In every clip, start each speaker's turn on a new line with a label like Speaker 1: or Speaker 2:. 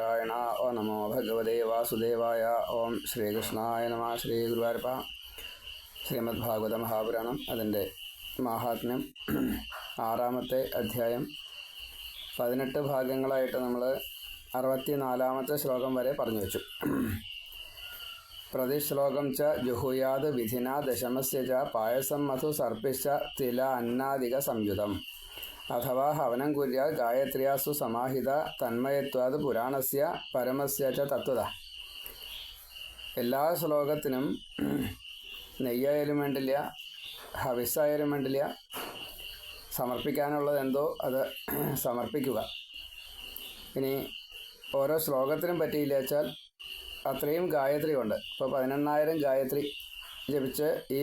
Speaker 1: നാരായണ ഓ നമോ ഭഗവതേ വാസുദേവായ ഓം ശ്രീകൃഷ്ണായ നമ ശ്രീ ഗുരുവായൂരപ്പ ശ്രീമദ് ഭാഗവത മഹാപുരാണം അതിന്റെ മഹാത്മ്യം ആറാമത്തെ അധ്യായം। പതിനെട്ട് ഭാഗങ്ങളായിട്ട് നമ്മൾ അറുപത്തി നാലാമത്തെ ശ്ലോകം വരെ പറഞ്ഞു വെച്ചു। പ്രതിശ്ലോകം ച ജുഹുയാത് വിധിന ദശമസ്യ ച പായസം മധു സർപ്പിച്ച തില അന്നാദിക സംയുതം। അഥവാ ഹവനം കുര്യ ഗായത്രിയാസു സമാഹിത തന്മയത്വാത് പുരാണസ്യ പരമസ്യ ച തത്വത. എല്ലാ ശ്ലോകത്തിനും നെയ്യായാലും വേണ്ടില്ല ഹവിസായാലും വേണ്ടില്ല സമർപ്പിക്കാനുള്ളത് എന്തോ അത് സമർപ്പിക്കുക. ഇനി ഓരോ ശ്ലോകത്തിനും പറ്റിയില്ല വെച്ചാൽ അത്രയും ഗായത്രി ഉണ്ട് ഇപ്പോൾ പതിനെണ്ണായിരം ഗായത്രി ജപിച്ച് ഈ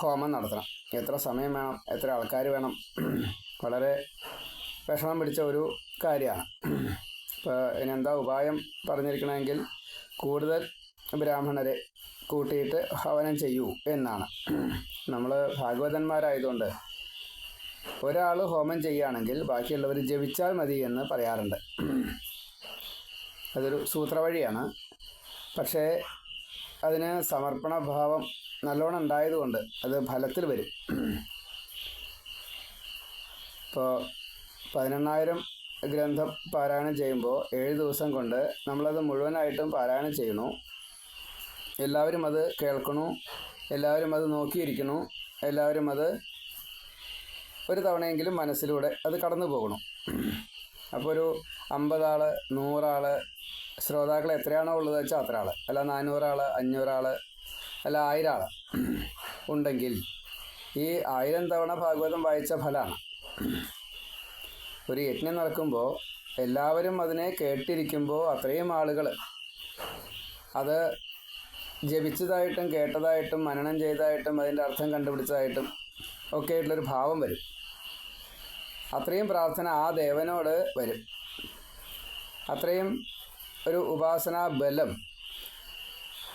Speaker 1: ഹോമം നടത്തണം. എത്ര സമയം വേണം എത്ര ആൾക്കാർ വേണം വളരെ വിഷമം പിടിച്ച ഒരു കാര്യമാണ്. ഇപ്പോൾ ഇനെന്താ ഉപായം പറഞ്ഞിരിക്കണമെങ്കിൽ കൂടുതൽ ബ്രാഹ്മണരെ കൂട്ടിയിട്ട് ഹവനം ചെയ്യൂ എന്നാണ്. നമ്മൾ ഭാഗവതന്മാരായതുകൊണ്ട് ഒരാൾ ഹോമം ചെയ്യുകയാണെങ്കിൽ ബാക്കിയുള്ളവർ ജപിച്ചാൽ മതി എന്ന് പറയാറുണ്ട്. അതൊരു സൂത്രവഴിയാണ്. പക്ഷേ അതിന് സമർപ്പണ ഭാവം നല്ലോണം ഉണ്ടായതുകൊണ്ട് അത് ഫലത്തിൽ വരും. ഇപ്പോൾ പതിനെണ്ണായിരം ഗ്രന്ഥം പാരായണം ചെയ്യുമ്പോൾ ഏഴ് ദിവസം കൊണ്ട് നമ്മളത് മുഴുവനായിട്ടും പാരായണം ചെയ്യുന്നു. എല്ലാവരും അത് കേൾക്കണു. എല്ലാവരും അത് നോക്കിയിരിക്കണു. എല്ലാവരും അത് ഒരു തവണയെങ്കിലും മനസ്സിലൂടെ അത് കടന്നു പോകണം അപ്പോൾ ഒരു അമ്പതാൾ നൂറാൾ ശ്രോതാക്കൾ എത്രയാണോ ഉള്ളത് വെച്ചാൽ അത്ര ആൾ അല്ല നാനൂറാൾ അഞ്ഞൂറാൾ അല്ല ആയിരം ആൾ ഉണ്ടെങ്കിൽ ഈ ആയിരം തവണ ഭാഗവതം വായിച്ച ഫലമാണ് ഒരു യജ്ഞം നടക്കുമ്പോൾ എല്ലാവരും അതിനെ കേട്ടിരിക്കുമ്പോൾ അത്രയും ആളുകൾ അത് ജപിച്ചതായിട്ടും കേട്ടതായിട്ടും മനനം ചെയ്തതായിട്ടും അതിന്റെ അർത്ഥം കണ്ടുപിടിച്ചതായിട്ടും ഒക്കെ ആയിട്ടുള്ളൊരു ഭാവം വരും. അത്രയും പ്രാർത്ഥന ആ ദേവനോട് വരും. അത്രയും ഒരു ഉപാസനാ ബലം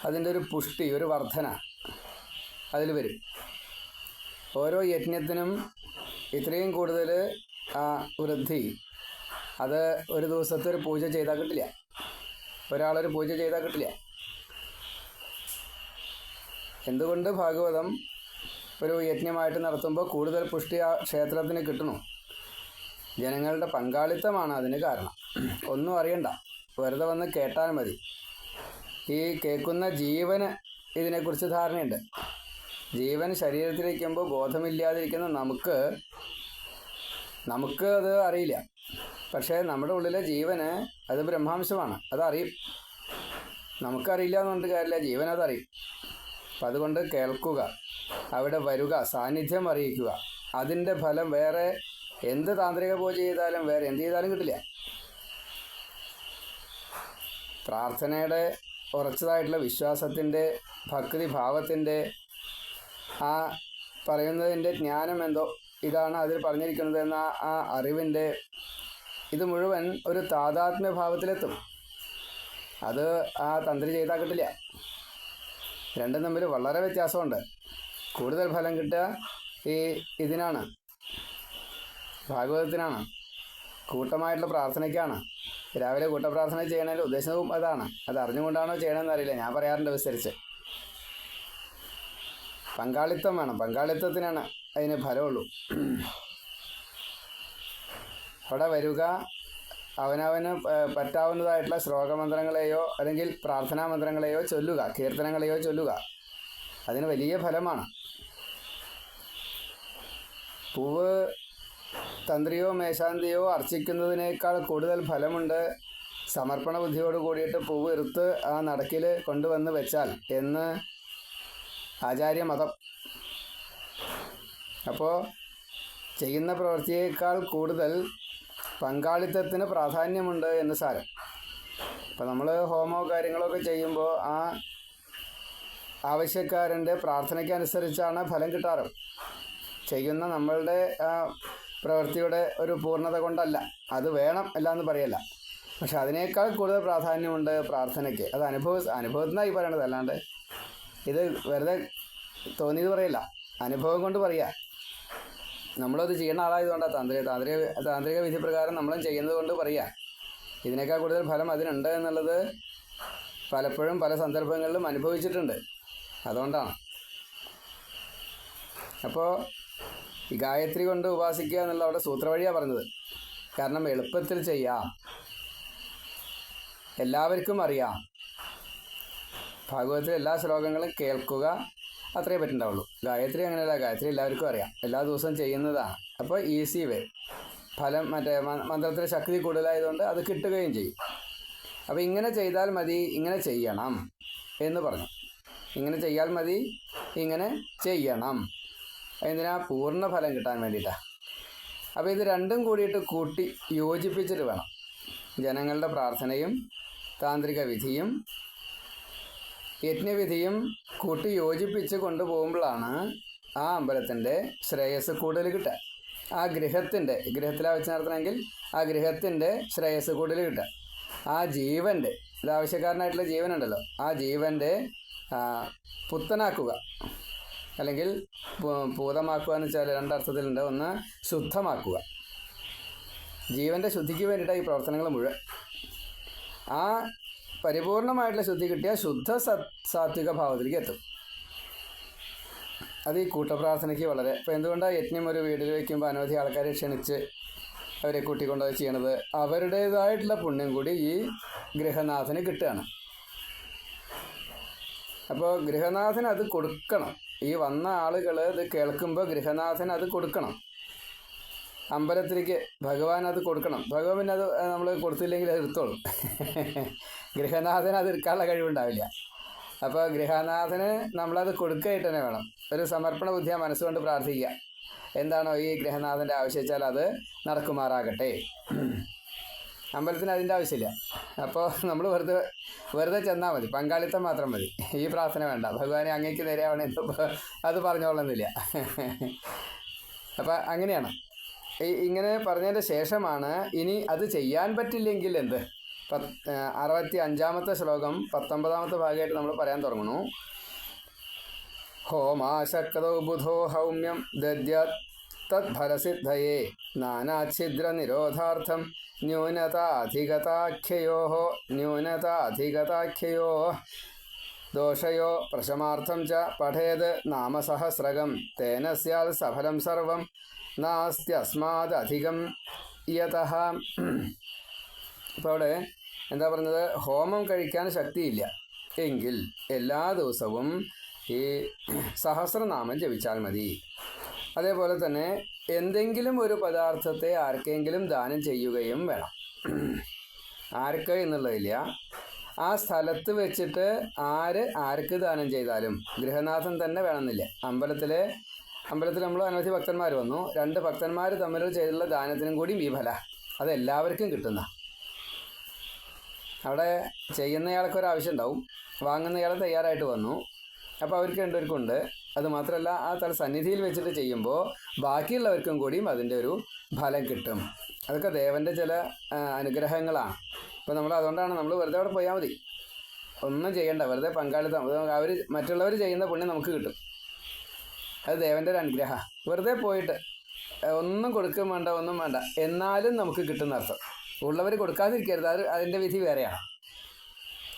Speaker 1: അതിന്റെ ഒരു പുഷ്ടി ഒരു വർധന അതിൽ വരും. ഓരോ യജ്ഞത്തിനും ഇത്രയും കൂടുതൽ ആ വൃദ്ധി അത് ഒരു ദിവസത്തെ ഒരു പൂജ ചെയ്താൽ കിട്ടില്ല. ഒരാളൊരു പൂജ ചെയ്താൽ കിട്ടില്ല. എന്തുകൊണ്ട് ഭാഗവതം ഒരു യജ്ഞമായിട്ട് നടത്തുമ്പോൾ കൂടുതൽ പുഷ്ടി ആ ക്ഷേത്രത്തിന് കിട്ടണു? ജനങ്ങളുടെ പങ്കാളിത്തമാണ് അതിന് കാരണം. ഒന്നും അറിയണ്ട. വെറുതെ വന്ന് കേട്ടാൽ മതി. ഈ കേൾക്കുന്ന ജീവന് ഇതിനെക്കുറിച്ച് ധാരണയുണ്ട്. ജീവൻ ശരീരത്തിലിരിക്കുമ്പോൾ ബോധമില്ലാതിരിക്കുന്ന നമുക്ക് നമുക്ക് അത് അറിയില്ല. പക്ഷേ നമ്മുടെ ഉള്ളിലെ ജീവന് അത് ബ്രഹ്മാംശമാണ്. അതറിയും നമുക്കറിയില്ല എന്നുകൊണ്ട് കാര്യമില്ല. ജീവൻ അതറിയും അപ്പം അതുകൊണ്ട് കേൾക്കുക അവിടെ വരിക സാന്നിധ്യം അറിയിക്കുക. അതിന്റെ ഫലം വേറെ എന്ത് താന്ത്രിക പൂജ ചെയ്താലും വേറെ എന്ത് ചെയ്താലും കിട്ടില്ല. പ്രാർത്ഥനയുടെ ഉറച്ചതായിട്ടുള്ള വിശ്വാസത്തിന്റെ ഭക്തി ഭാവത്തിന്റെ ആ പറയുന്നതിന്റെ ജ്ഞാനം എന്തോ ഇതാണ് അതിൽ പറഞ്ഞിരിക്കുന്നത് എന്ന ആ അറിവിന്റെ ഇത് മുഴുവൻ ഒരു താതാത്മ്യ ഭാവത്തിലെത്തും. അത് ആ തന്ത്രി ചെയ്താൽ കിട്ടില്ല. രണ്ടും തമ്മിൽ വളരെ വ്യത്യാസമുണ്ട്. കൂടുതൽ ഫലം കിട്ടുക ഈ ഇതിനാണ് ഭാഗവതത്തിനാണ് കൂട്ടമായിട്ടുള്ള പ്രാർത്ഥനയ്ക്കാണ്. രാവിലെ കൂട്ടപ്രാർത്ഥന ചെയ്യണതിൽ ഉദ്ദേശവും അതാണ്. അത് അറിഞ്ഞുകൊണ്ടാണോ ചെയ്യണമെന്ന് അറിയില്ല. ഞാൻ പറയാറുണ്ട് വിസ്തരിച്ച്. പങ്കാളിത്തം വേണം. പങ്കാളിത്തത്തിനാണ് അതിന് ഫലമുള്ളൂ. അവിടെ വരിക അവനവന് പറ്റാവുന്നതായിട്ടുള്ള ശ്ലോകമന്ത്രങ്ങളെയോ അല്ലെങ്കിൽ പ്രാർത്ഥനാ മന്ത്രങ്ങളെയോ ചൊല്ലുക കീർത്തനങ്ങളെയോ ചൊല്ലുക. അതിന് വലിയ ഫലമാണ്. പൂവ് തന്ത്രിയോ മേശാന്തിയോ അർച്ചിക്കുന്നതിനേക്കാൾ കൂടുതൽ ഫലമുണ്ട്. സമർപ്പണ ബുദ്ധിയോട് കൂടിയിട്ട് പൂവ് എടുത്ത് ആ നടക്കിൽ കൊണ്ടുവന്ന് വെച്ചാൽ എന്ന് ആചാര്യമതം. അപ്പോൾ ചെയ്യുന്ന പ്രവൃത്തിയേക്കാൾ കൂടുതൽ പങ്കാളിത്തത്തിന് പ്രാധാന്യമുണ്ട് എന്ന് സാരം. അപ്പോൾ നമ്മൾ ഹോമോ കാര്യങ്ങളൊക്കെ ചെയ്യുമ്പോൾ ആ ആവശ്യക്കാരന്റെ പ്രാർത്ഥനയ്ക്കനുസരിച്ചാണ് ഫലം കിട്ടാറ്. ചെയ്യുന്ന നമ്മളുടെ പ്രവൃത്തിയുടെ ഒരു പൂർണത കൊണ്ടല്ല. അത് വേണം അല്ല എന്ന് പറയല്ല. പക്ഷെ അതിനേക്കാൾ കൂടുതൽ പ്രാധാന്യമുണ്ട് പ്രാർത്ഥനയ്ക്ക്. അത് അനുഭവ അനുഭവത്തിനായി പറയണത്. അല്ലാണ്ട് ഇത് വെറുതെ തോന്നിയത് പറയില്ല. അനുഭവം കൊണ്ട് പറയുക നമ്മളത് ചെയ്യുന്ന ആളായതുകൊണ്ടാണ് താന്ത്രിക താന്ത്രിക താന്ത്രിക വിധി പ്രകാരം നമ്മളും ചെയ്യുന്നത് കൊണ്ട് പറയുക ഇതിനേക്കാൾ കൂടുതൽ ഫലം അതിനുണ്ട് എന്നുള്ളത് പലപ്പോഴും പല സന്ദർഭങ്ങളിലും അനുഭവിച്ചിട്ടുണ്ട്. അതുകൊണ്ടാണ്. അപ്പോൾ ഈ ഗായത്രി കൊണ്ട് ഉപാസിക്കുക എന്നുള്ള അവിടെ സൂത്രവഴിയാണ് പറഞ്ഞത്. കാരണം എളുപ്പത്തിൽ ചെയ്യാം. എല്ലാവർക്കും അറിയാം. ഭാഗവതത്തിലെ എല്ലാ ശ്ലോകങ്ങളും കേൾക്കുക അത്രേ പറ്റുണ്ടാവുള്ളൂ ഗായത്രി അങ്ങനെയല്ല. ഗായത്രി എല്ലാവർക്കും അറിയാം. എല്ലാ ദിവസവും ചെയ്യുന്നതാണ് അപ്പോൾ ഈസി വേ. ഫലം മറ്റേ മന്ത്രത്തിലെ ശക്തി കൂടുതലായതുകൊണ്ട് അത് കിട്ടുകയും ചെയ്യും. അപ്പോൾ ഇങ്ങനെ ചെയ്താൽ മതി ഇങ്ങനെ ചെയ്യണം എന്ന് പറഞ്ഞു. ഇങ്ങനെ ചെയ്യാൽ മതി ഇങ്ങനെ ചെയ്യണം. എന്തിനാ പൂർണ ഫലം കിട്ടാൻ വേണ്ടിയിട്ടാണ് അപ്പോൾ ഇത് രണ്ടും കൂടിയിട്ട് കൂട്ടി യോജിപ്പിച്ചിട്ട് വേണം. ജനങ്ങളുടെ പ്രാർത്ഥനയും താന്ത്രിക വിധിയും യജ്ഞവിധിയും കൂട്ടി യോജിപ്പിച്ച് കൊണ്ടുപോകുമ്പോഴാണ് ആ അമ്പലത്തിന്റെ ശ്രേയസ് കൂടുതൽ കിട്ടുക. ആ ഗൃഹത്തിന്റെ ഗൃഹത്തിലാണ് വെച്ച് നടത്തണമെങ്കിൽ ആ ഗൃഹത്തിന്റെ ശ്രേയസ് കൂടുതൽ കിട്ടുക. ആ ജീവന്റെ ഇത് ആവശ്യക്കാരനായിട്ടുള്ള ജീവനുണ്ടല്ലോ. ആ ജീവന്റെ പുത്തനാക്കുക അല്ലെങ്കിൽ ഭൂതമാക്കുക എന്ന് വെച്ചാൽ രണ്ടർത്ഥത്തിലുണ്ട്. ഒന്ന് ശുദ്ധമാക്കുക. ജീവന്റെ ശുദ്ധിക്ക് വേണ്ടിയിട്ടാണ് ഈ പ്രവർത്തനങ്ങൾ മുഴുവൻ. ആ പരിപൂർണമായിട്ടുള്ള ശുദ്ധി കിട്ടിയാൽ ശുദ്ധ സത് സാത്വിക ഭാവത്തിലേക്ക് എത്തും. അത് ഈ കൂട്ടപ്രാർത്ഥനയ്ക്ക് വളരെ. ഇപ്പോൾ എന്തുകൊണ്ടാണ് യജ്ഞം ഒരു വീട്ടിൽ വയ്ക്കുമ്പോൾ അനവധി ആൾക്കാരെ ക്ഷണിച്ച് അവരെ കൂട്ടിക്കൊണ്ടത് ചെയ്യണത്? അവരുടേതായിട്ടുള്ള പുണ്യം കൂടി ഈ ഗൃഹനാഥന് കിട്ടുകയാണ്. അപ്പോൾ ഗൃഹനാഥന് അത് കൊടുക്കണം. ഈ വന്ന ആളുകൾ ഇത് കേൾക്കുമ്പോൾ ഗൃഹനാഥൻ അത് കൊടുക്കണം. അമ്പലത്തിലേക്ക് ഭഗവാൻ അത് കൊടുക്കണം. ഭഗവാൻ അത് നമ്മൾ കൊടുത്തില്ലെങ്കിൽ അത് എടുത്തോളും. ഗൃഹനാഥന് അത് എടുക്കാനുള്ള കഴിവുണ്ടാവില്ല. അപ്പോൾ ഗൃഹനാഥന് നമ്മളത് കൊടുക്കുകയായിട്ട് തന്നെ വേണം. ഒരു സമർപ്പണ ബുദ്ധിയ മനസ്സുകൊണ്ട് പ്രാർത്ഥിക്കുക. എന്താണോ ഈ ഗൃഹനാഥന്റെ ആവശ്യം വെച്ചാൽ അത് നടക്കുമാറാകട്ടെ. അമ്പലത്തിന് അതിന്റെ ആവശ്യമില്ല. അപ്പോൾ നമ്മൾ വെറുതെ വെറുതെ ചെന്നാൽ മതി. പങ്കാളിത്തം മാത്രം മതി. ഈ പ്രാർത്ഥന വേണ്ട. ഭഗവാനെ അങ്ങേക്ക് നേരെയാവണേ അത് പറഞ്ഞോളുന്നില്ല. അപ്പം അങ്ങനെയാണ്. ഇങ്ങനെ പറഞ്ഞതിന്റെ ശേഷമാണ് ഇനി അത് ചെയ്യാൻ പറ്റില്ലെങ്കിൽ എന്ത്? പത്ത് അറുപത്തി അഞ്ചാമത്തെ ശ്ലോകം പത്തൊമ്പതാമത്തെ ഭാഗമായിട്ട് നമ്മൾ പറയാൻ തുടങ്ങുന്നു. ഹോമാശക്തോ ബുധോ ഹൗമ്യം ദദ്യാത് തദ്ഫലസിദ്ധയേ നാനാഛിദ്രനിരോധാർത്ഥം ന്യൂനതാധിഗതാഖ്യയോ ന്യൂനതാധിഗതാഖ്യയോ ദോഷയോ പ്രശമാർത്ഥം ച പഠേത് നാമസഹസ്രകം തേന സ്യാൽ സഫലം സർവം നാസ്ത്യസ്മാദധികം യത ഇപ്പോൾ അവിടെ എന്താ പറഞ്ഞത്? ഹോമം കഴിക്കാൻ ശക്തിയില്ല. എങ്കിൽ എല്ലാ ദിവസവും ഈ സഹസ്രനാമം ജപിച്ചാൽ മതി. അതേപോലെ തന്നെ എന്തെങ്കിലും ഒരു പദാർത്ഥത്തെ ആർക്കെങ്കിലും ദാനം ചെയ്യുകയും വേണം. ആർക്ക് എന്നുള്ളതില്ല. ആ സ്ഥലത്ത് വെച്ചിട്ട് ആര് ആർക്ക് ദാനം ചെയ്താലും ഗൃഹനാഥൻ തന്നെ വേണമെന്നില്ല? അമ്പലത്തിലെ അമ്പലത്തിൽ നമ്മൾ അനവധി ഭക്തന്മാർ വന്നു. രണ്ട് ഭക്തന്മാർ തമ്മിൽ ചെയ്തുള്ള ദാനത്തിനും കൂടി ഈ ഫല. അത് എല്ലാവർക്കും കിട്ടുന്ന. അവിടെ ചെയ്യുന്നയാൾക്ക് ഒരു ആവശ്യം ഉണ്ടാവും. വാങ്ങുന്നയാൾ തയ്യാറായിട്ട് വന്നു. അപ്പോൾ അവർക്ക് രണ്ടുപേർക്കുണ്ട്. അത് മാത്രമല്ല ആ തല സന്നിധിയിൽ വെച്ചിട്ട് ചെയ്യുമ്പോൾ ബാക്കിയുള്ളവർക്കും കൂടിയും അതിന്റെ ഒരു ഫലം കിട്ടും. അതൊക്കെ ദേവന്റെ ചില അനുഗ്രഹങ്ങളാണ്. അപ്പോൾ നമ്മൾ അതുകൊണ്ടാണ് നമ്മൾ വെറുതെ അവിടെ പോയാൽ മതി. ഒന്നും ചെയ്യണ്ട. വെറുതെ പങ്കാളിത്തം. അവർ മറ്റുള്ളവർ ചെയ്യുന്ന പുണ്യം നമുക്ക് കിട്ടും. അത് ദേവന്റെ ഒരു അനുഗ്രഹ. വെറുതെ പോയിട്ട് ഒന്നും കൊടുക്കും വേണ്ട ഒന്നും വേണ്ട. എന്നാലും നമുക്ക് കിട്ടുന്ന അർത്ഥം. ഉള്ളവർ കൊടുക്കാതിരിക്കരുത്. അത് അതിന്റെ വിധി വേറെയാണ്.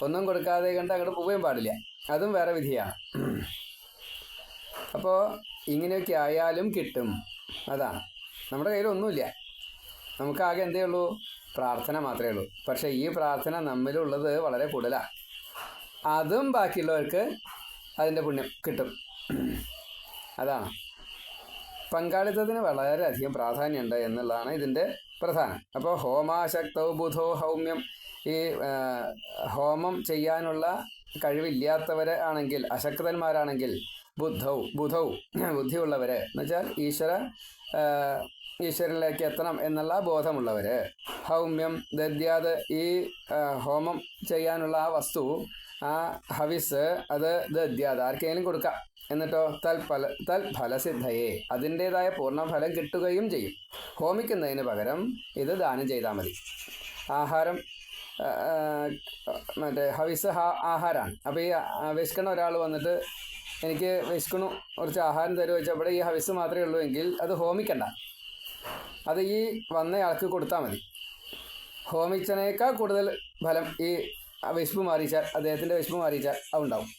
Speaker 1: ഒന്നും കൊടുക്കാതെ കണ്ട് അങ്ങോട്ട് പോവുകയും പാടില്ല. അതും വേറെ വിധിയാണ് അപ്പോൾ ഇങ്ങനെയൊക്കെ ആയാലും കിട്ടും. അതാണ് നമ്മുടെ കയ്യിൽ ഒന്നുമില്ല. നമുക്ക് ആകെ എന്തേ ഉള്ളൂ? പ്രാർത്ഥന മാത്രമേ ഉള്ളൂ. പക്ഷേ ഈ പ്രാർത്ഥന നമ്മിലുള്ളത് വളരെ കൂടുതലാണ് അതും ബാക്കിയുള്ളവർക്ക് അതിന്റെ പുണ്യം കിട്ടും. അതാണ് പങ്കാളിത്തത്തിന് വളരെയധികം പ്രാധാന്യമുണ്ട് എന്നുള്ളതാണ് ഇതിന്റെ പ്രധാനം. അപ്പോൾ ഹോമാശക്തൗ ബുധോ ഹൗമ്യം. ഈ ഹോമം ചെയ്യാനുള്ള കഴിവില്ലാത്തവരെ ആണെങ്കിൽ അശക്തന്മാരാണെങ്കിൽ ബുദ്ധൗ ബുധൗ ബുദ്ധിയുള്ളവര്. എന്നുവെച്ചാൽ ഈശ്വര ഈശ്വരനിലേക്ക് എത്തണം എന്നുള്ള ബോധമുള്ളവർ ഹൗമ്യം ദദ്യാത് ഈ ഹോമം ചെയ്യാനുള്ള ആ വസ്തു ആ ഹവിസ് അത് ദദ്യാത് ആർക്കെങ്കിലും കൊടുക്കാം. എന്നിട്ടോ? തൽ തൽഫലസിദ്ധയെ. അതിന്റേതായ പൂർണ ഫലം കിട്ടുകയും ചെയ്യും. ഹോമിക്കുന്നതിന് പകരം ഇത് ദാനം ചെയ്താൽ മതി. ആഹാരം മറ്റേ ഹവിസ് ആഹാരമാണ് അപ്പോൾ ഈ വിശക്കണ ഒരാൾ വന്നിട്ട് എനിക്ക് വിശക്കണു കുറച്ച് ആഹാരം തരുമോ വെച്ചാൽ അവിടെ ഈ ഹവിസ് മാത്രമേ ഉള്ളൂ എങ്കിൽ അത് ഹോമിക്കണ്ട. അത് ഈ വന്നയാൾക്ക് കൊടുത്താൽ മതി. ഹോമിച്ചതിനേക്കാൾ കൂടുതൽ ഫലം ഈ വിശപ്പ് മാറിച്ചാൽ അദ്ദേഹത്തിന്റെ വിശപ്പ് മാറിച്ചാൽ അതുണ്ടാവും.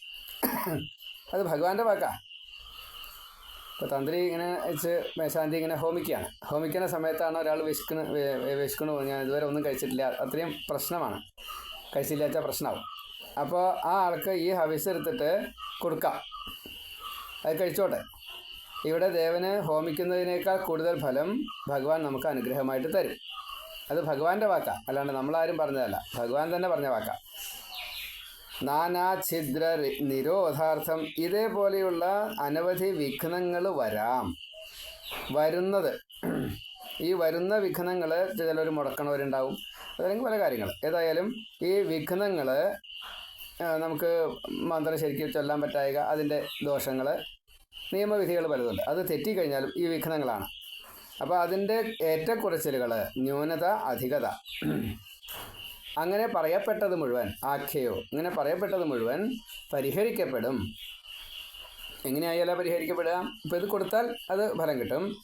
Speaker 1: അത് ഭഗവാന്റെ വാക്കാ. ഇപ്പോൾ തന്ത്രി ഇങ്ങനെ വെച്ച് മേശാന്തി ഇങ്ങനെ ഹോമിക്കുകയാണ്. ഹോമിക്കുന്ന സമയത്താണ് ഒരാൾ വിശക്കുന്ന വിശക്കണു ഞാൻ ഇതുവരെ ഒന്നും കഴിച്ചിട്ടില്ല. അത്രയും പ്രശ്നമാണ്. കഴിച്ചില്ലാത്ത പ്രശ്നമാവും. അപ്പോൾ ആ ആൾക്ക് ഈ ഹവിസ് എടുത്തിട്ട് കൊടുക്കാം. അത് കഴിച്ചോട്ടെ. ഇവിടെ ദേവന് ഹോമിക്കുന്നതിനേക്കാൾ കൂടുതൽ ഫലം ഭഗവാൻ നമുക്ക് അനുഗ്രഹമായിട്ട് തരും. അത് ഭഗവാന്റെ വാക്കാണ് അല്ലാണ്ട് നമ്മളാരും പറഞ്ഞതല്ല. ഭഗവാൻ തന്നെ പറഞ്ഞ വാക്കാ. നാനാഛിദ്ര നിരോധാർത്ഥം. ഇതേപോലെയുള്ള അനവധി വിഘ്നങ്ങൾ വരാം. വരുന്നത്. ഈ വരുന്ന വിഘ്നങ്ങൾ ചിലർ മുടക്കണവരുണ്ടാവും. അതല്ലെങ്കിൽ പല കാര്യങ്ങൾ. ഏതായാലും ഈ വിഘ്നങ്ങൾ നമുക്ക് മന്ത്രം ശരിക്കും ചൊല്ലാൻ പറ്റായക അതിന്റെ ദോഷങ്ങൾ നിയമവിധികൾ പലതുണ്ട്. അത് തെറ്റിക്കഴിഞ്ഞാലും ഈ വിഘ്നങ്ങളാണ്. അപ്പോൾ അതിന്റെ ഏറ്റക്കുറച്ചിലുകൾ ന്യൂനത അധികത. അങ്ങനെ പറയപ്പെട്ടത് മുഴുവൻ ആഖ്യയോ ഇങ്ങനെ പറയപ്പെട്ടത് മുഴുവൻ പരിഹരിക്കപ്പെടും. എങ്ങനെയായാലും പരിഹരിക്കപ്പെടുക? ഇപ്പോൾ ഇത് കൊടുത്താൽ അത് ഫലം കിട്ടും.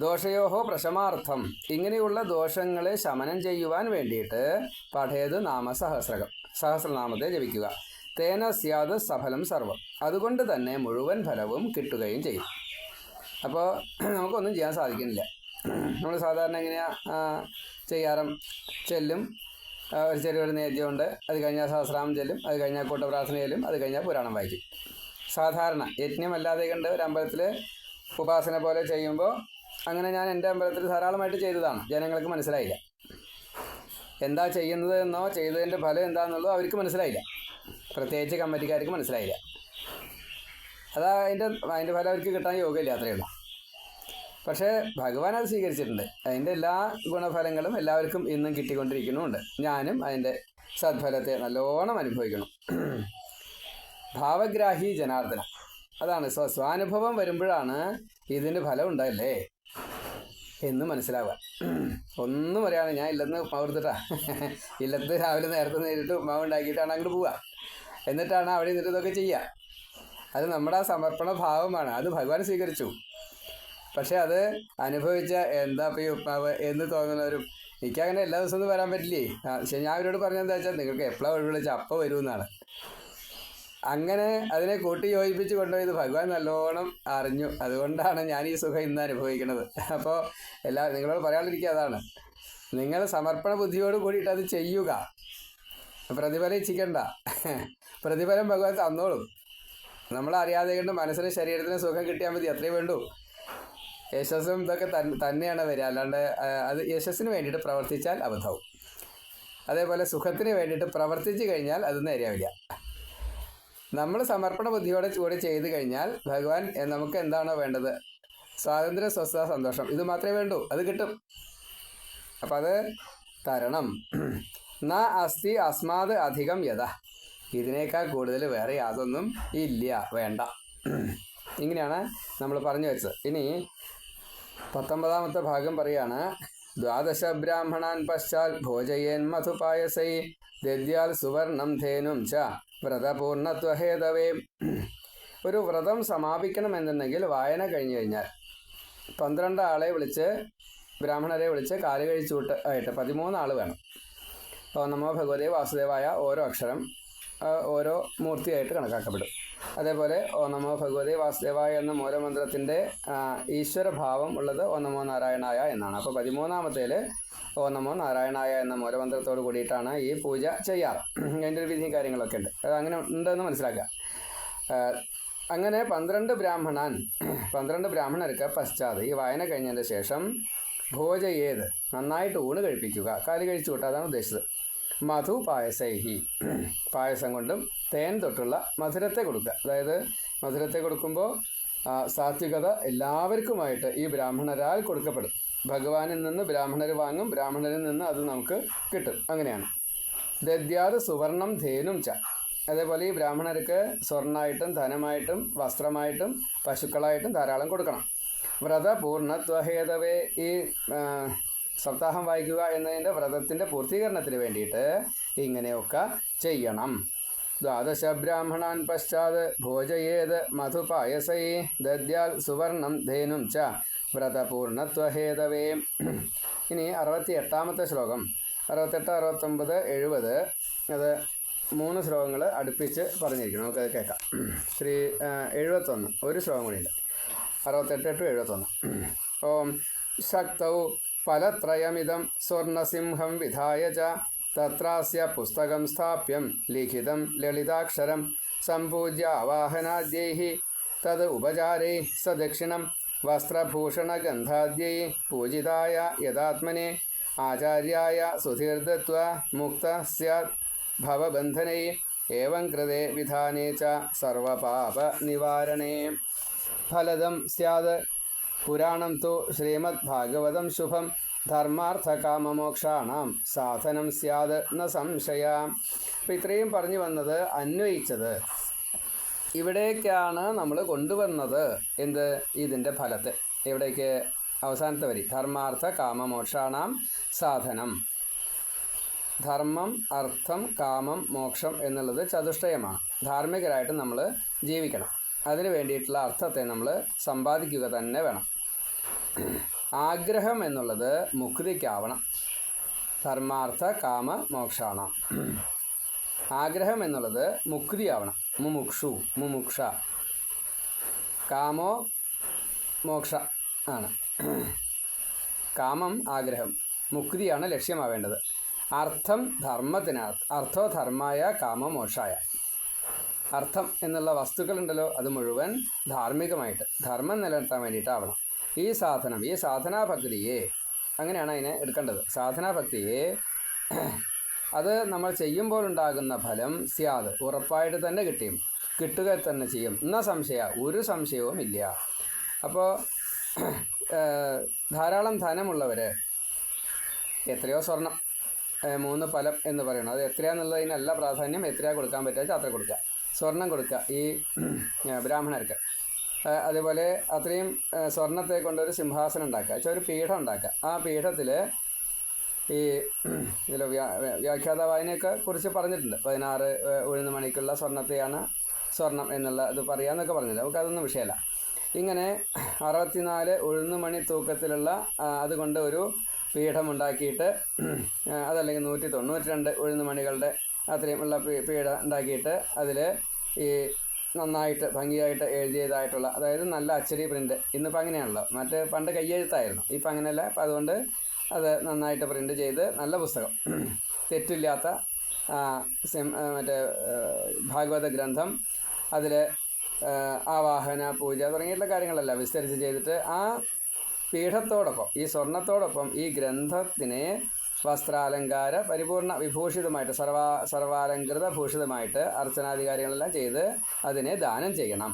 Speaker 1: ദോഷയോഹോ പ്രശമാർത്ഥം. ഇങ്ങനെയുള്ള ദോഷങ്ങളെ ശമനം ചെയ്യുവാൻ വേണ്ടിയിട്ട് പഠേത് നാമസഹസ്രകം സഹസ്രനാമത്തെ ജപിക്കുക. തേന സ്യാത് സഫലം സർവം. അതുകൊണ്ട് തന്നെ മുഴുവൻ ഫലവും കിട്ടുകയും ചെയ്യും. അപ്പോൾ നമുക്കൊന്നും ചെയ്യാൻ സാധിക്കുന്നില്ല. നമ്മൾ സാധാരണ എങ്ങനെയാണ് ചെയ്യാറും? ചെല്ലും. ഒരു ചെറിയൊരു നേദ്യമുണ്ട്. അത് കഴിഞ്ഞാൽ സഹസ്രാമം ചെല്ലും അത് കഴിഞ്ഞാൽ കൂട്ടപ്രാർത്ഥന ചെല്ലും അത് കഴിഞ്ഞാൽ പുരാണം വായിക്കും. സാധാരണ യജ്ഞമല്ലാതെ കണ്ട് ഒരു അമ്പലത്തിൽ ഉപാസന പോലെ ചെയ്യുമ്പോൾ അങ്ങനെ ഞാൻ എന്റെ അമ്പലത്തിൽ ധാരാളമായിട്ട് ചെയ്തതാണ്. ജനങ്ങൾക്ക് മനസ്സിലായില്ല. എന്താ ചെയ്യുന്നത് എന്നോ ചെയ്തതിന്റെ ഫലം എന്താണെന്നുള്ളതോ അവർക്ക് മനസ്സിലായില്ല. പ്രത്യേകിച്ച് കമ്മിറ്റിക്കാർക്ക് മനസ്സിലായില്ല. അതാ അതിന്റെ അതിന്റെ ഫലം അവർക്ക് കിട്ടാൻ യോഗമില്ല അത്രയേ ഉള്ളൂ. പക്ഷേ ഭഗവാൻ അത് സ്വീകരിച്ചിട്ടുണ്ട്. അതിന്റെ എല്ലാ ഗുണഫലങ്ങളും എല്ലാവർക്കും ഇന്നും കിട്ടിക്കൊണ്ടിരിക്കുന്നുണ്ട് ഞാനും അതിന്റെ സദ്ഫലത്തെ നല്ലോണം അനുഭവിക്കണം. ഭാവഗ്രാഹി ജനാർദ്ദന. അതാണ് സ്വ സ്വാനുഭവം വരുമ്പോഴാണ് ഇതിന് ഫലം ഉണ്ടല്ലേ എന്ന് മനസ്സിലാവുക. ഒന്നും പറയാണ് ഞാൻ ഇല്ലെന്ന് ഉപ്മാവ് എടുത്തിട്ടാ ഇല്ലത്ത് രാവിലെ നേരത്തെ നേരിട്ട് ഉപ്മാവ് ഉണ്ടാക്കിയിട്ടാണ് അങ്ങോട്ട് പോവുക. എന്നിട്ടാണ് അവിടെ നിന്നിട്ട് ഇതൊക്കെ ചെയ്യുക. അത് നമ്മുടെ ആ സമർപ്പണ ഭാവമാണ്. അത് ഭഗവാൻ സ്വീകരിച്ചു. പക്ഷെ അത് അനുഭവിച്ച എന്താ ഇപ്പൊ ഈ ഉപ്മാവ് എന്ന് തോന്നുന്നവരും എനിക്ക് അങ്ങനെ എല്ലാ ദിവസവും ഒന്നും വരാൻ പറ്റില്ലേ? പക്ഷെ ഞാൻ അവരോട് പറഞ്ഞെന്താ വെച്ചാൽ നിങ്ങൾക്ക് എപ്പോഴാണ് ഒഴിവിളിച്ചാൽ അപ്പോൾ വരുമെന്നാണ്. അങ്ങനെ അതിനെ കൂട്ടി യോജിപ്പിച്ച് കൊണ്ടുപോയത് ഭഗവാൻ നല്ലോണം അറിഞ്ഞു. അതുകൊണ്ടാണ് ഞാൻ ഈ സുഖം ഇന്ന് അനുഭവിക്കുന്നത്. അപ്പോൾ എല്ലാ നിങ്ങളോട് പറയാതിരിക്കുക അതാണ്. നിങ്ങൾ സമർപ്പണ ബുദ്ധിയോട് കൂടിയിട്ട് അത് ചെയ്യുക. പ്രതിഫലം ഇച്ഛിക്കണ്ട. പ്രതിഫലം ഭഗവാൻ തന്നോളും. നമ്മൾ അറിയാതെ കണ്ട് മനസ്സിന് ശരീരത്തിന് സുഖം കിട്ടിയാൽ മതി. അത്രേ വേണ്ടൂ. യശസ്സും ഇതൊക്കെ തന്നെയാണ് വരിക. അല്ലാണ്ട് അത് യശസ്സിന് വേണ്ടിയിട്ട് പ്രവർത്തിച്ചാൽ അബദ്ധവും. അതേപോലെ സുഖത്തിന് വേണ്ടിയിട്ട് പ്രവർത്തിച്ചു കഴിഞ്ഞാൽ അത് നേരെയാവില്ല. നമ്മൾ സമർപ്പണ ബുദ്ധിയോടെ കൂടി ചെയ്തു കഴിഞ്ഞാൽ ഭഗവാൻ നമുക്ക് എന്താണോ വേണ്ടത്? സ്വാതന്ത്ര്യ സ്വസ്ഥ സന്തോഷം. ഇത് മാത്രമേ വേണ്ടൂ. അത് കിട്ടും. അപ്പം അത് തരണം. ന അസ്തി അസ്മാത് അധികം യഥ. ഇതിനേക്കാൾ കൂടുതൽ വേറെ യാതൊന്നും ഇല്ല. വേണ്ട. ഇങ്ങനെയാണ് നമ്മൾ പറഞ്ഞു വെച്ചത്. ഇനി പത്തൊമ്പതാമത്തെ ഭാഗം പറയാണ്. ദ്വാദശ ബ്രാഹ്മണാൻ പശ്ചാൽ ഭോജയേൻ മധുപായസൈ ദദ്യാൽ സുവർണം ധേനും ച വ്രതപൂർണത്വഹേതവേ. ഒരു വ്രതം സമാപിക്കണമെന്നുണ്ടെങ്കിൽ വായന കഴിഞ്ഞു കഴിഞ്ഞാൽ പന്ത്രണ്ട് ആളെ വിളിച്ച് ബ്രാഹ്മണരെ വിളിച്ച് കാൽ കഴിച്ചൂട്ട് ആയിട്ട് പതിമൂന്ന് ആൾ വേണം. അപ്പോൾ നമോ ഭഗവതേ വാസുദേവായ ഓരോ അക്ഷരം ഓരോ മൂർത്തിയായിട്ട് കണക്കാക്കപ്പെടും. അതേപോലെ ഓ നമോ ഭഗവതി വാസുദേവായ എന്ന മൂലമന്ത്രത്തിന്റെ ഈശ്വരഭാവം ഉള്ളത് ഓ നമോ നാരായണായ എന്നാണ്. അപ്പോൾ പതിമൂന്നാമത്തേൽ ഓ നമോ നാരായണായ എന്ന മൂലമന്ത്രത്തോട് കൂടിയിട്ടാണ് ഈ പൂജ ചെയ്യാറ്. അതിന്റെ ഒരു വിധിയും കാര്യങ്ങളൊക്കെ ഉണ്ട്. അത് അങ്ങനെ ഉണ്ടെന്ന് മനസ്സിലാക്കുക. അങ്ങനെ പന്ത്രണ്ട് ബ്രാഹ്മണൻ പന്ത്രണ്ട് ബ്രാഹ്മണർക്ക് പശ്ചാത്ത ഈ വായന കഴിഞ്ഞതിന് ശേഷം ഭോജയേത് നന്നായിട്ട് ഊണ് കഴിപ്പിക്കുക. കാൽ കഴിച്ചു കൂട്ടുക അതാണ് ഉദ്ദേശിച്ചത്. മധു പായസൈഹി. പായസം കൊണ്ടും തേൻ തൊട്ടുള്ള മധുരത്തെ കൊടുക്കുക. അതായത് മധുരത്തെ കൊടുക്കുമ്പോൾ സാത്വികത എല്ലാവർക്കുമായിട്ട് ഈ ബ്രാഹ്മണരാൽ കൊടുക്കപ്പെടും. ഭഗവാനിൽ നിന്ന് ബ്രാഹ്മണർ വാങ്ങും ബ്രാഹ്മണരിൽ നിന്ന് അത് നമുക്ക് കിട്ടും. അങ്ങനെയാണ്. ദദ്യാത് സുവർണം ധേനും ച. അതേപോലെ ഈ ബ്രാഹ്മണർക്ക് സ്വർണമായിട്ടും ധനമായിട്ടും വസ്ത്രമായിട്ടും പശുക്കളായിട്ടും ധാരാളം കൊടുക്കണം. വ്രത പൂർണത്വഹേതവേ ഈ സപ്താഹം വായിക്കുക എന്നതിന്റെ വ്രതത്തിന്റെ പൂർത്തീകരണത്തിന് വേണ്ടിയിട്ട് ഇങ്ങനെയൊക്കെ ചെയ്യണം. ദ്വാദശ ബ്രാഹ്മണാൻ പശ്ചാത് ഭോജയേത് മധുപായസൈ ദദ്യാൽ സുവർണം ധേനും ച. വ്രതപൂർണത്വഹേതവേ. ഇനി അറുപത്തി എട്ടാമത്തെ ശ്ലോകം. അറുപത്തെട്ട് അറുപത്തൊമ്പത് എഴുപത്. അത് മൂന്ന് ശ്ലോകങ്ങൾ അടുപ്പിച്ച് പറഞ്ഞിരിക്കണം. നമുക്കത് കേൾക്കാം. ശ്രീ എഴുപത്തൊന്ന്. ഒരു ശ്ലോകം കൂടിയുണ്ട്. അറുപത്തെട്ട് ടു എഴുപത്തൊന്ന്. ഓം ശക്തൗ ഫലത്രയമിതം സ്വർണസിംഹം വിധായ ച. തത്രാസ്യ പുസ്തകം സ്ഥാപ്യം ലിഖിതം ലളിതാക്ഷരം സമ്പൂജ്യ ആവാഹനാദ്യൈ തത് ഉപചാരൈ സദക്ഷിണം വസ്ത്രഭൂഷണഗന്ധാദ്യൈ പൂജിതായ യഥാത്മനെ. ആചാര്യായ സുധീർദത്വ മുക്ത സ്യാത് ഭവബന്ധനൈ. ഏവം കൃതേ വിധാനേ ച സർവപാപ നിവാരണേ സ്യാത് പുരാണം തു ശ്രീമദ് ഭാഗവതം ശുഭം. ധർമാർത്ഥകാമമോക്ഷാണാം. സാധനം സ്യാത് ന സംശയ. അപ്പം ഇത്രയും പറഞ്ഞു വന്നത് അന്വയിച്ചത്. ഇവിടേക്കാണ് നമ്മൾ കൊണ്ടുവന്നത് എന്ത്? ഇതിന്റെ ഫലത്തെ. ഇവിടേക്ക് അവസാനത്തെ വരി. ധർമാർത്ഥ കാമമോക്ഷാണാം സാധനം. ധർമ്മം അർത്ഥം കാമം മോക്ഷം എന്നുള്ളത് ചതുഷ്ടയമാണ് ധാർമ്മികരായിട്ട് നമ്മൾ ജീവിക്കണം. അതിന് വേണ്ടിയിട്ടുള്ള അർത്ഥത്തെ നമ്മൾ സമ്പാദിക്കുക തന്നെ വേണം. ആഗ്രഹം എന്നുള്ളത് മുക്തിക്കാവണം. ധർമാർത്ഥ കാമ മോക്ഷാണ. ആഗ്രഹം എന്നുള്ളത് മുക്തിയാവണം. മുമുക്ഷു മുമുക്ഷ. കാമോ മോക്ഷ ആണ്. കാമം ആഗ്രഹം. മുക്തിയാണ് ലക്ഷ്യമാവേണ്ടത്. അർത്ഥം ധർമ്മത്തിന് അർത്ഥോ ധർമായ കാമമോക്ഷായ അർത്ഥം എന്നുള്ള വസ്തുക്കളുണ്ടല്ലോ അത് മുഴുവൻ ധാർമ്മികമായിട്ട് ധർമ്മം നിലനിർത്താൻ വേണ്ടിയിട്ടാവണം. ഈ സാധനം ഈ സാധനാ ഭക്തിയെ അങ്ങനെയാണ് അതിനെ എടുക്കേണ്ടത്. സാധനാ ഭക്തിയെ അത് നമ്മൾ ചെയ്യുമ്പോൾ ഉണ്ടാകുന്ന ഫലം സ്യാദ് ഉറപ്പായിട്ട് തന്നെ കിട്ടിയും കിട്ടുക തന്നെ ചെയ്യും. എന്ന സംശയ? ഒരു സംശയവും ഇല്ല. അപ്പോൾ ധാരാളം ധനമുള്ളവർ എത്രയോ സ്വർണം മൂന്ന് ഫലം എന്ന് പറയുന്നത്. അത് എത്രയാന്നുള്ളതിനല്ല പ്രാധാന്യം. എത്രയാ കൊടുക്കാൻ പറ്റുക? അത്ര കൊടുക്കുക. സ്വർണം കൊടുക്കുക ഈ ബ്രാഹ്മണർക്ക്. അതേപോലെ അത്രയും സ്വർണത്തെ കൊണ്ടൊരു സിംഹാസനം ഉണ്ടാക്കുക. വെച്ചാൽ ഒരു പീഠം ഉണ്ടാക്കുക. ആ പീഠത്തിൽ ഈ ഇതിൽ വ്യാഖ്യാത വായനയൊക്കെ കുറിച്ച് പറഞ്ഞിട്ടുണ്ട്. പതിനാറ് ഉഴുന്ന മണിക്കുള്ള സ്വർണത്തെയാണ് സ്വർണം എന്നുള്ള ഇത് പറയാന്നൊക്കെ പറഞ്ഞില്ല നമുക്ക് അതൊന്നും വിഷയമല്ല. ഇങ്ങനെ അറുപത്തിനാല് ഉഴുന്ന് മണി തൂക്കത്തിലുള്ള അതുകൊണ്ട് ഒരു പീഠമുണ്ടാക്കിയിട്ട് അതല്ലെങ്കിൽ നൂറ്റി തൊണ്ണൂറ്റി രണ്ട് ഉഴുന്ന് മണികളുടെ അത്രയും ഉള്ള പീഠ ഉണ്ടാക്കിയിട്ട് അതിൽ ഈ നന്നായിട്ട് ഭംഗിയായിട്ട് എഴുതിയതായിട്ടുള്ള അതായത് നല്ല അച്ചടി പ്രിന്റ് ഇന്നിപ്പോൾ അങ്ങനെയാണല്ലോ. മറ്റേ പണ്ട് കയ്യെഴുത്തായിരുന്നു. ഇപ്പം അങ്ങനെയല്ല. അപ്പം അതുകൊണ്ട് അത് നന്നായിട്ട് പ്രിന്റ് ചെയ്ത് നല്ല പുസ്തകം. തെറ്റില്ലാത്ത മറ്റേ ഭാഗവത ഗ്രന്ഥം അതിൽ ആവാഹന പൂജ തുടങ്ങിയിട്ടുള്ള കാര്യങ്ങളെല്ലാം വിസ്തരിച്ച് ചെയ്തിട്ട് ആ പീഠത്തോടൊപ്പം ഈ സ്വർണത്തോടൊപ്പം ഈ ഗ്രന്ഥത്തിനെ വസ്ത്രാലങ്കാര പരിപൂർണ വിഭൂഷിതമായിട്ട് സർവാ സർവാലങ്കൃത ഭൂഷിതമായിട്ട് അർച്ചനാധികാരികളെല്ലാം ചെയ്ത് അതിനെ ദാനം ചെയ്യണം.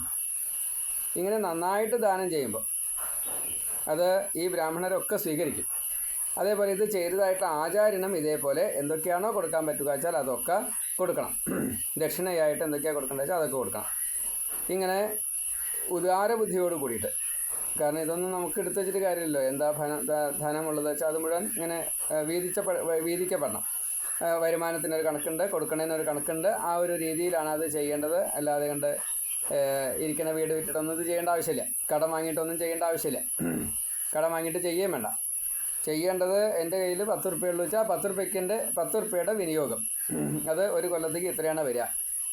Speaker 1: ഇങ്ങനെ നന്നായിട്ട് ദാനം ചെയ്യുമ്പോൾ അത് ഈ ബ്രാഹ്മണരൊക്കെ സ്വീകരിക്കും. അതേപോലെ ഇത് ചെയ്തതായിട്ട് ആചാരണം ഇതേപോലെ എന്തൊക്കെയാണോ കൊടുക്കാൻ പറ്റുക വെച്ചാൽ അതൊക്കെ കൊടുക്കണം. ദക്ഷിണയായിട്ട് എന്തൊക്കെയാണ് കൊടുക്കേണ്ടത് വെച്ചാൽ അതൊക്കെ കൊടുക്കണം. ഇങ്ങനെ ഉദാരബുദ്ധിയോട് കൂടിയിട്ട് കാരണം ഇതൊന്നും നമുക്ക് എടുത്തു വെച്ചിട്ട് കാര്യമില്ലല്ലോ. എന്താ ധന ധനമുള്ളത് വെച്ചാൽ അത് മുഴുവൻ ഇങ്ങനെ വീതിച്ച വീതിക്കപ്പെടണം. വരുമാനത്തിനൊരു കണക്കുണ്ട് കൊടുക്കണതിനൊരു കണക്കുണ്ട്. ആ ഒരു രീതിയിലാണ് അത് ചെയ്യേണ്ടത്. അല്ലാതെ കണ്ട് ഇരിക്കുന്ന വീട് വിറ്റിട്ടൊന്നും ഇത് ചെയ്യേണ്ട ആവശ്യമില്ല. കടം വാങ്ങിയിട്ടൊന്നും ചെയ്യേണ്ട ആവശ്യമില്ല. കടം വാങ്ങിയിട്ട് ചെയ്യുകയും വേണ്ട. ചെയ്യേണ്ടത് എന്റെ കയ്യിൽ പത്ത് ഉള്ളൂ വെച്ചാൽ പത്ത് റുപ്യക്കിന്റെ പത്ത് റുപ്യയുടെ വിനിയോഗം. അത് ഒരു കൊല്ലത്തേക്ക് ഇത്രയാണ് വരിക.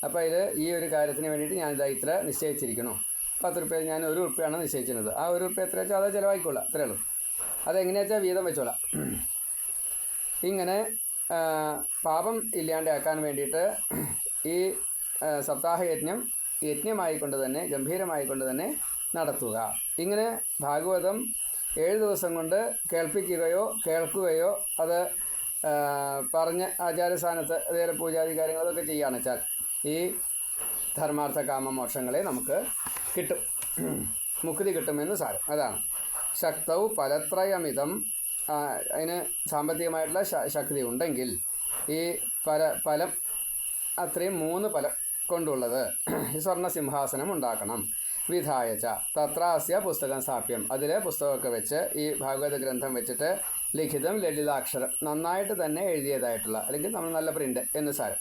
Speaker 1: അപ്പോൾ ഇത് ഈ ഒരു കാര്യത്തിന് വേണ്ടിയിട്ട് ഞാൻ ഇത്ര നിശ്ചയിച്ചിരിക്കുന്നു. പത്ത് റുപ്യ ഞാൻ ഒരു റുപ്യാണ് നിശ്ചയിച്ചിരുന്നത്. ആ ഒരു റുപ്യ എത്ര വെച്ചാൽ അത് ചിലവായിക്കോളാം. അത്രേ ഉള്ളൂ. അതെങ്ങനെയാ വീതം വെച്ചോളാം. ഇങ്ങനെ പാപം ഇല്ലാണ്ടാക്കാൻ വേണ്ടിയിട്ട് ഈ സപ്താഹ യജ്ഞം യജ്ഞമായിക്കൊണ്ട് തന്നെ ഗംഭീരമായിക്കൊണ്ട് തന്നെ നടത്തുക. ഇങ്ങനെ ഭാഗവതം ഏഴ് ദിവസം കൊണ്ട് കേൾപ്പിക്കുകയോ കേൾക്കുകയോ അത് പറഞ്ഞ് ആചാരസ്ഥാനത്ത് അതേപോലെ പൂജാതി കാര്യങ്ങളൊക്കെ വെച്ചാൽ ഈ ധർമാർത്ഥ കാമ മോക്ഷങ്ങളെ നമുക്ക് കിട്ടും. മുക്തി കിട്ടുമെന്ന് സാരം. അതാണ്. ശക്തവും ഫലത്രയമിതം. അതിന് സാമ്പത്തികമായിട്ടുള്ള ശക്തി ഉണ്ടെങ്കിൽ ഈ പല ഫലം അത്രയും മൂന്ന് ഫലം കൊണ്ടുള്ളത് സ്വർണ സിംഹാസനം ഉണ്ടാക്കണം. വിധായച്ച തത്രാസ്യ പുസ്തകം സ്ഥാപ്യം അതിലെ പുസ്തകമൊക്കെ വെച്ച് ഈ ഭാഗവത ഗ്രന്ഥം വെച്ചിട്ട് ലിഖിതം ലളിതാക്ഷരം നന്നായിട്ട് തന്നെ എഴുതിയതായിട്ടുള്ള അല്ലെങ്കിൽ നമ്മൾ നല്ല പ്രിന്റ് എന്ന് സാരം.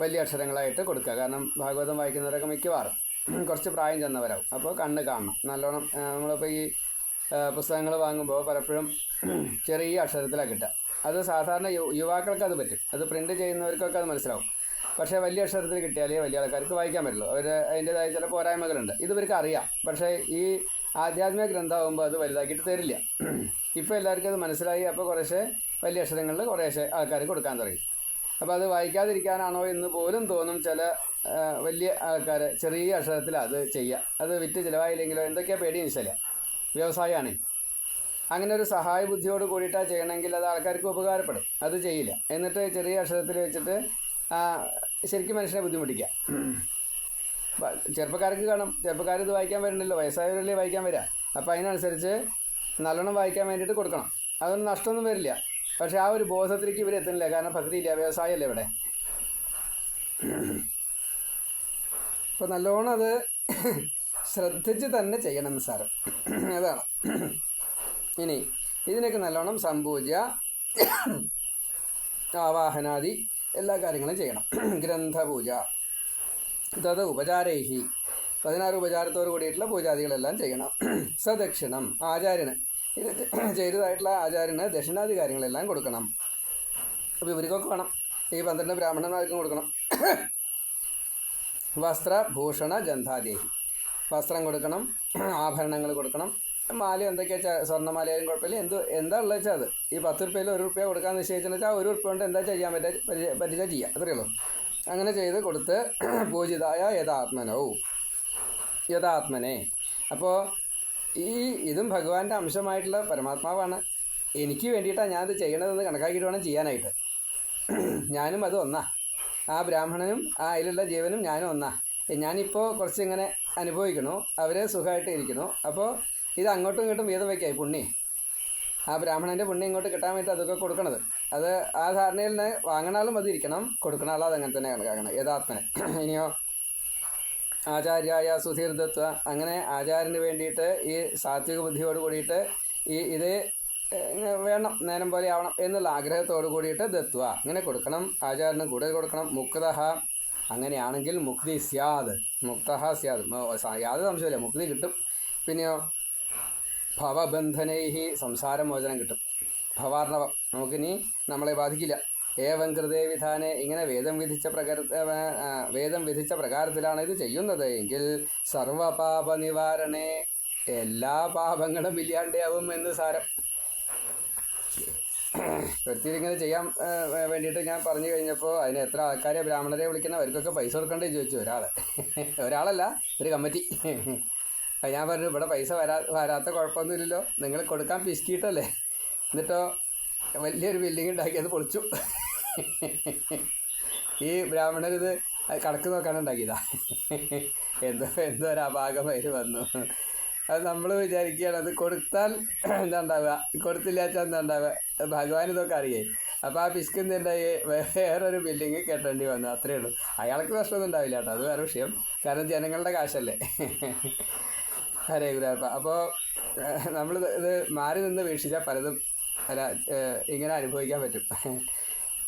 Speaker 1: വലിയ അക്ഷരങ്ങളായിട്ട് കൊടുക്കുക. കാരണം ഭാഗവതം വായിക്കുന്നവരൊക്കെ മിക്കവാറും കുറച്ച് പ്രായം ചെന്നവരാവും. അപ്പോൾ കണ്ണ് കാണണം. നല്ലോണം നമ്മളിപ്പോൾ ഈ പുസ്തകങ്ങൾ വാങ്ങുമ്പോൾ പലപ്പോഴും ചെറിയ അക്ഷരത്തിലാണ് കിട്ടുക. അത് സാധാരണ യുവാക്കൾക്ക് അത് പറ്റും. അത് പ്രിന്റ് ചെയ്യുന്നവർക്കൊക്കെ അത് മനസ്സിലാവും. പക്ഷേ വലിയ അക്ഷരത്തിൽ കിട്ടിയാലേ വലിയ ആൾക്കാർക്ക് വായിക്കാൻ പറ്റുള്ളൂ. അവർ അതിന്റെതായ ചില പോരായ്മകളുണ്ട്. ഇത് ഇവർക്ക് അറിയാം. പക്ഷേ ഈ ആധ്യാത്മിക ഗ്രന്ഥമാകുമ്പോൾ അത് വലുതാക്കിയിട്ട് തരില്ല. ഇപ്പോൾ എല്ലാവർക്കും അത് മനസ്സിലായി. അപ്പോൾ കുറേശ്ശെ വലിയ അക്ഷരങ്ങളിൽ കുറേശ്ശെ ആൾക്കാർ കൊടുക്കാൻ തുടങ്ങി. അപ്പോൾ അത് വായിക്കാതിരിക്കാനാണോ എന്ന് പോലും തോന്നും ചില വലിയ ആൾക്കാർ ചെറിയ അക്ഷരത്തിൽ അത് ചെയ്യുക അത് വിറ്റ് ചിലവായില്ലെങ്കിലോ എന്തൊക്കെയാണ് പേടി വെച്ചാൽ വ്യവസായമാണ്. അങ്ങനെ ഒരു സഹായ ബുദ്ധിയോട് കൂടിയിട്ടാണ് ചെയ്യണമെങ്കിൽ അത് ആൾക്കാർക്ക് ഉപകാരപ്പെടും. അത് ചെയ്യില്ല. എന്നിട്ട് ചെറിയ അക്ഷരത്തിൽ വെച്ചിട്ട് ശരിക്കും മനുഷ്യനെ ബുദ്ധിമുട്ടിക്കുക ചെറുപ്പക്കാർക്ക് കാണും. ചെറുപ്പക്കാർ ഇത് വായിക്കാൻ വരണ്ടല്ലോ. വയസ്സായവരല്ലേ വായിക്കാൻ വരിക അപ്പോൾ അതിനനുസരിച്ച് നല്ലോണം വായിക്കാൻ വേണ്ടിയിട്ട് കൊടുക്കണം. അതൊന്നും നഷ്ടമൊന്നും വരില്ല. പക്ഷേ ആ ഒരു ബോധത്തിലേക്ക് ഇവരെത്തുന്നില്ല. കാരണം ഭക്തിയില്ല വ്യവസായമല്ലേ ഇവിടെ. അപ്പോൾ നല്ലോണം അത് ശ്രദ്ധിച്ച് തന്നെ ചെയ്യണം സാറ് അതാണ്. ഇനി ഇതിനൊക്കെ നല്ലോണം സംപൂജ ആവാഹനാദി എല്ലാ കാര്യങ്ങളും ചെയ്യണം. ഗ്രന്ഥപൂജ തത് ഉപചാരൈഹി പതിനാറ് ഉപചാരത്തോട് കൂടിയിട്ടുള്ള പൂജാദികളെല്ലാം ചെയ്യണം. സദക്ഷിണം ആചാര്യന് ഇത് ചെയ്തതായിട്ടുള്ള ആചാര്യന് ദക്ഷിണാദി കാര്യങ്ങളെല്ലാം കൊടുക്കണം. അപ്പോൾ ഇവർക്കൊക്കെ വേണം. ഈ പന്ത്രണ്ട് ബ്രാഹ്മണന്മാർക്കും കൊടുക്കണം. വസ്ത്രഭൂഷണ ഗന്ധാദേഹി. വസ്ത്രം കൊടുക്കണം ആഭരണങ്ങൾ കൊടുക്കണം. മാല എന്തൊക്കെയാ സ്വർണമാലയായാലും കുഴപ്പമില്ല. എന്ത് എന്താ ഉള്ളത് വെച്ചാൽ അത്? ഈ പത്ത് റുപ്യയിൽ ഒരു റുപ്യ കൊടുക്കാമെന്ന് നിശ്ചയിച്ചെന്ന് വെച്ചാൽ ഒരു റുപ്യ കൊണ്ട് എന്താ ചെയ്യാൻ പറ്റുക പറ്റിച്ചാൽ ചെയ്യാം. അത്രയേ ഉള്ളൂ. അങ്ങനെ ചെയ്ത് കൊടുത്ത് പൂജിതായ യഥാത്മനോ. യഥാത്മനെ. അപ്പോൾ ഈ ഇതും ഭഗവാന്റെ അംശമായിട്ടുള്ള പരമാത്മാവാണ്. എനിക്ക് വേണ്ടിയിട്ടാണ് ഞാനത് ചെയ്യണതെന്ന് കണക്കാക്കിയിട്ട് വേണം ചെയ്യാനായിട്ട്. ഞാനും അത് ഒന്നാ. ആ ബ്രാഹ്മണനും ആ അതിലുള്ള ജീവനും ഞാനും ഒന്നാ. ഞാനിപ്പോൾ കുറച്ച് ഇങ്ങനെ അനുഭവിക്കണു അവർ സുഖമായിട്ട് ഇരിക്കുന്നു. അപ്പോൾ ഇത് അങ്ങോട്ടും ഇങ്ങോട്ടും വീതം വയ്ക്കായി പുണ്യം. ആ ബ്രാഹ്മണന്റെ പുണ്യം ഇങ്ങോട്ട് കിട്ടാൻ വേണ്ടി അതൊക്കെ കൊടുക്കണത്. അത് ആ ധാരണയിൽ നിന്ന് വാങ്ങണാലും അത് ഇരിക്കണം കൊടുക്കണ ആളും അതങ്ങനെ തന്നെ കണക്കാക്കണം യഥാത്മനെ ഇനിയോ ആചാര്യായ സുധീർദത്വ അങ്ങനെ ആചാര്യന് വേണ്ടിയിട്ട് ഈ സാത്വിക ബുദ്ധിയോട് കൂടിയിട്ട് ഈ ഇത് വേണം നേരം പോലെ ആവണം എന്നുള്ള ആഗ്രഹത്തോട് കൂടിയിട്ട് ദത്വ ഇങ്ങനെ കൊടുക്കണം ആചാരനും കൂടുതൽ കൊടുക്കണം മുക്തഹ. അങ്ങനെയാണെങ്കിൽ മുക്തി സ്യാദ്. മുക്ത സ്യാദ്. യാതൊരു സംശയമില്ല മുക്തി കിട്ടും. പിന്നെയോ ഭവബന്ധനൈഹി സംസാരമോചനം കിട്ടും. ഭവാർണവം. നമുക്കിനി നമ്മളെ ബാധിക്കില്ല. ഏവം കൃതേ വിധാനെ. ഇങ്ങനെ വേദം വിധിച്ച പ്രകാര വേദം വിധിച്ച പ്രകാരത്തിലാണ് ഇത് ചെയ്യുന്നത് എങ്കിൽ സർവപാപ നിവാരണേ എല്ലാ പാപങ്ങളും ഇല്ലാണ്ടാവും എന്ന് സാരം. ഒരുത്തിരിങ്ങനെ ചെയ്യാൻ ആ, വേണ്ടിയിട്ട് ഞാൻ പറഞ്ഞു കഴിഞ്ഞപ്പോൾ അതിന് എത്ര ആൾക്കാരെ ബ്രാഹ്മണരെ വിളിക്കുന്ന അവർക്കൊക്കെ പൈസ കൊടുക്കണ്ടേ ചോദിച്ചു ഒരാൾ ഒരാളല്ല ഒരു കമ്മിറ്റി. ഞാൻ പറഞ്ഞു ഇവിടെ പൈസ വരാ വരാത്ത കുഴപ്പമൊന്നുമില്ലല്ലോ നിങ്ങൾ കൊടുക്കാൻ പിശുക്കിയിട്ടല്ലേ? എന്നിട്ടോ വലിയൊരു ബിൽഡിംഗ് ഉണ്ടാക്കി അത് പൊളിച്ചു. ഈ ബ്രാഹ്മണരിത് കണക്ക് നോക്കാണ് ഉണ്ടാക്കിയതാ എന്തോ എന്തോ ഒരു അപാകം അതിൽ വന്നു. അത് നമ്മൾ വിചാരിക്കുകയാണ്. അത് കൊടുത്താൽ എന്താ ഉണ്ടാവുക? കൊടുത്തില്ല വെച്ചാൽ എന്താ ഉണ്ടാവുക? ഭഗവാൻ ഇതൊക്കെ അറിയേ. അപ്പം ആ പിസ്ക് ഉണ്ടായി? വേറൊരു ബിൽഡിങ് കെട്ടേണ്ടി വന്നു. അത്രയേ ഉള്ളൂ. അയാൾക്ക് പ്രശ്നമൊന്നും ഉണ്ടാവില്ല കേട്ടോ. അത് വേറെ വിഷയം. കാരണം ജനങ്ങളുടെ കാശല്ലേ. ഹരേ ഗുരുവായൂരപ്പ. അപ്പോൾ നമ്മൾ ഇത് മാറി നിന്ന് വീക്ഷിച്ചാൽ പലതും അല്ല ഇങ്ങനെ അനുഭവിക്കാൻ പറ്റും.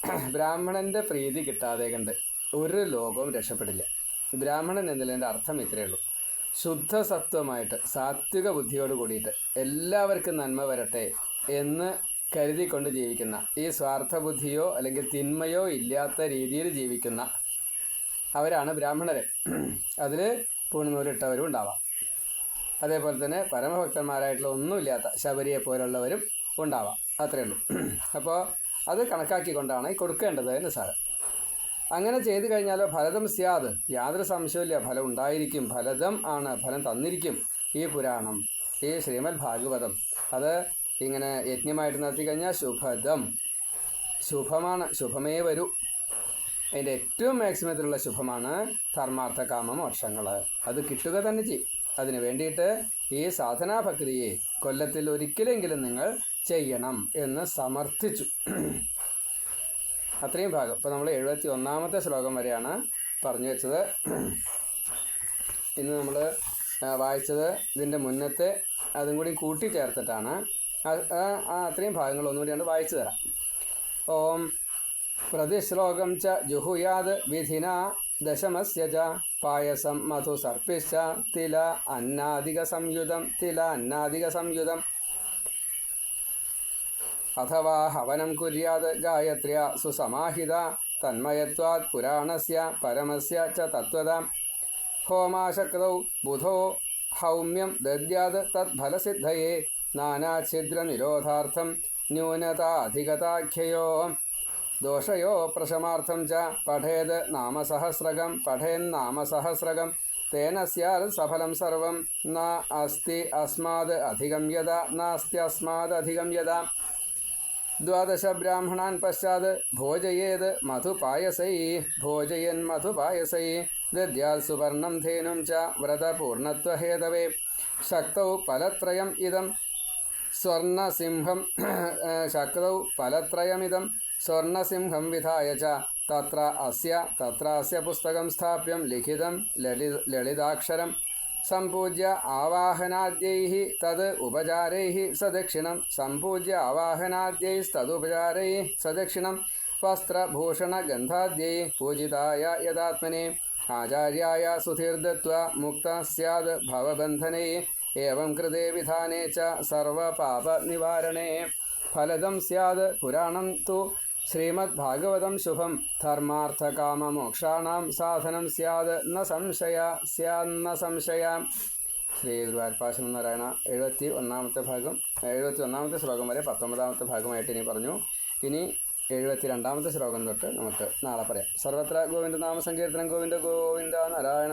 Speaker 1: ബ്രാഹ്മണന്റെ പ്രീതി കിട്ടാതെ കണ്ട് ഒരു ലോകവും രക്ഷപ്പെടില്ല. ബ്രാഹ്മണൻ എന്നതിന്റെ അർത്ഥം ഇത്രയേ ഉള്ളൂ. ശുദ്ധ സത്വമായിട്ട് സാത്വിക ബുദ്ധിയോട് കൂടിയിട്ട് എല്ലാവർക്കും നന്മ വരട്ടെ എന്ന് കരുതിക്കൊണ്ട് ജീവിക്കുന്ന ഈ സ്വാർത്ഥബുദ്ധിയോ അല്ലെങ്കിൽ തിന്മയോ ഇല്ലാത്ത രീതിയിൽ ജീവിക്കുന്ന അവരാണ് ബ്രാഹ്മണരെ. അതിൽ പൂണുനൂലിട്ടവരും ഉണ്ടാവാം. അതേപോലെ തന്നെ പരമഭക്തന്മാരായിട്ടുള്ള ഒന്നുമില്ലാത്ത ശബരിയെ പോലുള്ളവരും ഉണ്ടാവാം. അത്രയേ ഉള്ളൂ. അപ്പോൾ അത് കണക്കാക്കിക്കൊണ്ടാണ് കൊടുക്കേണ്ടത് എന്ന് സാരം അങ്ങനെ ചെയ്തു കഴിഞ്ഞാലോ ഫലതം സ്യാദ്. യാതൊരു സംശയമില്ല ഫലം ഉണ്ടായിരിക്കും. ഫലതം ആണ്. ഫലം തന്നിരിക്കും. ഈ പുരാണം. ഈ ശ്രീമദ് ഭാഗവതം അത് ഇങ്ങനെ യജ്ഞമായിട്ട് നടത്തി കഴിഞ്ഞാൽ ശുഭദം. ശുഭമാണ്. ശുഭമേ വരൂ. അതിന്റെ ഏറ്റവും മാക്സിമത്തിലുള്ള ശുഭമാണ് ധർമാർത്ഥ കാമ മോക്ഷങ്ങൾ അത് കിട്ടുക തന്നെ ചെയ്യും. അതിന് വേണ്ടിയിട്ട് ഈ സാധനാഭക്തിയെ കൊല്ലത്തിൽ ഒരിക്കലെങ്കിലും നിങ്ങൾ ചെയ്യണം എന്ന് സമർത്ഥിച്ചു. അത്രയും ഭാഗം. ഇപ്പോൾ നമ്മൾ എഴുപത്തി ഒന്നാമത്തെ ശ്ലോകം വരെയാണ് പറഞ്ഞു വെച്ചത്. ഇന്ന് നമ്മൾ വായിച്ചത് ഇതിന്റെ മുന്നത്തെ അതും കൂടി കൂട്ടി ചേർത്തിട്ടാണ് ആ- അത്രയും ഭാഗങ്ങൾ ഒന്നുകൂടിയാണ് വായിച്ചു തരാം. ഓം പ്രതിശ്ലോകം ച ജുഹുയാത് വിധിന ദശമസ്യ ച പായസം മധു സർപ്പിശ്ച തില അന്നാധിക സംയുതം തില അന്നാധിക സംയുതം. അഥവാ ഹവനം കുര്യാത് ഗായത്ര്യ സുസമാഹിത തന്മയത്വാത് പുരാണസ്യ പരമസ്യ ച തത്വത. ഹോമാശക്തൗ ബുധോ ഹൗമ്യം ദദ്യാത് തത്ഫലസിദ്ധയേ നാനാഛിദ്രനിരോധാർത്ഥം ന്യൂനതാധികതാഖ്യയോ. ദോഷയോ പ്രശമാർത്ഥം ച പഠേത് നാമസഹസ്രകം പഠേന്നാമസഹസ്രകം തേന സ്യാത് സഫലം സർവം. ന അസ്തി അസ്മാത് അധികം യത നാസ്ത്യസ്മാദധികം യത ദ്വാദശ ബ്രാഹ്മണാൻ പശ്ചാത് ഭോജയേത് മധുപായസൈ ഭോജയൻ മധുപായസൈ. ദദ്യാൽ സുവർണം ധേനും ച വ്രതപൂർണത്വഹേതവേ. ശക്തൗ ഫലത്രയം ഇതം. സ്വർണസിംഹം ശക്തൗ ഫലത്രയമിതം സ്വർണസിംഹം വിധായ ച. തത്ര അസ്യ തത്ര അസ്യ പുസ്തകം സ്ഥാപ്യം ലിഖിതം ലളി ലളിതാക്ഷരം. सम्पूज्य आवाहनाद्यैः तद् उपचारैः सदक्षिणं सम्पूज्य आवाहनाद्यैस्तदुपचारैः सदक्षिणं वस्त्रभूषणगन्धाद्यैः पूजिताय यदात्मने आचार्याय सुधीर्दत्वा मुक्तः स्याद् भवबन्धनैः एवं कृते विधाने च सर्वपापनिवारणे फलदं स्याद् पुराणं तु ശ്രീമദ്ഭാഗവതം ശുഭം. ധർമാർത്ഥകാമമോക്ഷാണാം സാധനം സ്യാത്. ന സംശയ സ്യാന്ന സംശയ. ശ്രീ ഗുരുവായൂർപ്പാശനം നാരായണ എഴുപത്തി ഒന്നാമത്തെ ഭാഗം എഴുപത്തി ഒന്നാമത്തെ ശ്ലോകം വരെ പത്തൊമ്പതാമത്തെ ഭാഗമായിട്ട് ഇനി പറഞ്ഞു. ഇനി എഴുപത്തി രണ്ടാമത്തെ ശ്ലോകം തൊട്ട് നമുക്ക് നാളെ പറയാം. സർവത്ര ഗോവിന്ദ നാമസങ്കീർത്തനം ഗോവിന്ദ ഗോവിന്ദ നാരായണ